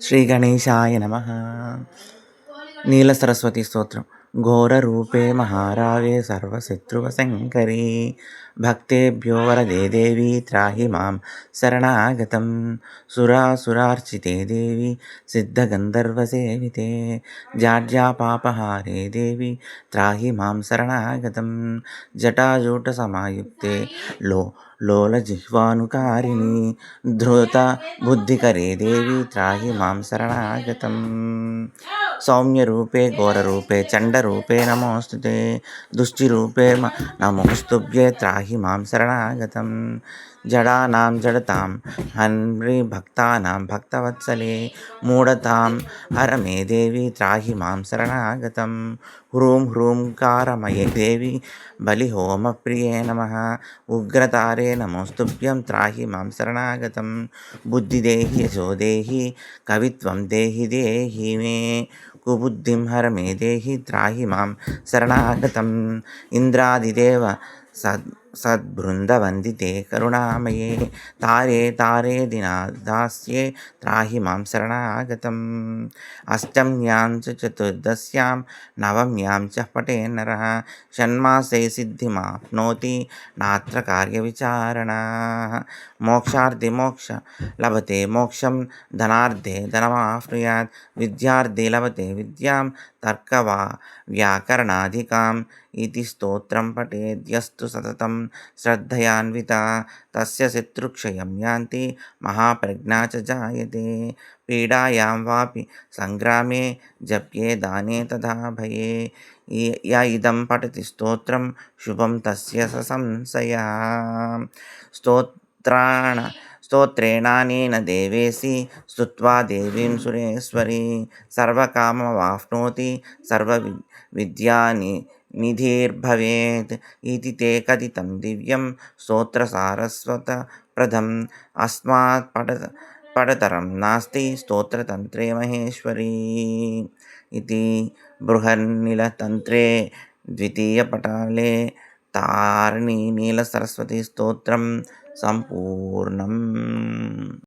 ஸ்ரீ கணேசாய நமகா నీల సరస్వతి స్తోత్రం. ఘోర ఘోరరూపే మహారావే సర్వశత్రువశంకరీ భక్తేభ్యో వరదే దేవి త్రాహి మాం శరణాగతం. సురాసురార్చితే దేవి సిద్ధగంధర్వసేవితే జాడ్యాపాపహారే దేవి త్రాహి మాం శరణాగతం. జటాజూట సమాయుక్తే లో లోలజిహ్వానుకారిణి. ధృత బుద్ధికరే దేవి త్రాహి మాం శరణాగతం. సౌమ్యరూపే ఘోరరూపే చండరూపే నమోస్తుతే దుష్టిరూపే నమోస్తుభ్యే త్రాహి మాం శరణాగతం. జడానాం జడతాం హన్రి భక్తానాం భక్తవత్సలే మూఢతాం హర మే దేవి త్రాహి మాం శరణాగతం హ్రూం హ్రూంకారమయే దేవి బలిహోమప్రియే నమ ఉగ్రతారే నమోస్తుభ్యం త్రాహి మాం శరణాగతం బుద్ధిదేహి యశోదేహి కవిత్వం దేహి దేహి మే కుబుద్ధిం హర మే దేహి త్రాహి మాం శరణాగతం ఇంద్రాదిదేవ సద్ సద్బృందవందితే కరుణామయే తారే తారే దినాదాస్యే త్రాహి మాం శరణాగతం అష్టమ్యాం చ చతుర్దశ్యాం నవమ్యాం చ పటే నర షణ్మాసే సిద్ధిమాప్నోతి నాత్ర కార్యవిచారణ మోక్షార్థి మోక్ష లభతే మోక్షం ధనార్థే ధనమాప్నుయాత్ విద్యార్థి లభతే విద్యాం తర్కవా వ్యాకరణాధికాం ఇది స్తోత్రం పఠేద్యస్తు సతతం శ్రద్ధయాన్విత తస్య శత్రుక్షయం యాంతి మహాప్రజ్ఞా చ జాయతే పీడాయాం వాపి సంగ్రామే జప్యే దానే తథా భయే య ఇదం పఠతి స్తోత్రం శుభం తస్య సంశయ స్తోత్రాణ స్తోత్రేణానేన దేవేసి స్తుత్వా దేవీం సురేశ్వరీ సర్వకామవాప్నోతి సర్వ విద్యాని నిధిర్భవేత్ ఇది తే కథితం దివ్యం స్తోత్రసారస్వతప్రదం అస్మాత్ పఠ పఠతరం నాస్తి స్తోత్రతంత్రే మహేశ్వరీ ఇది బృహన్నిలతంత్రే ద్వితీయపటాలే తారిణీ నీలసరస్వతి స్తోత్రం సంపూర్ణం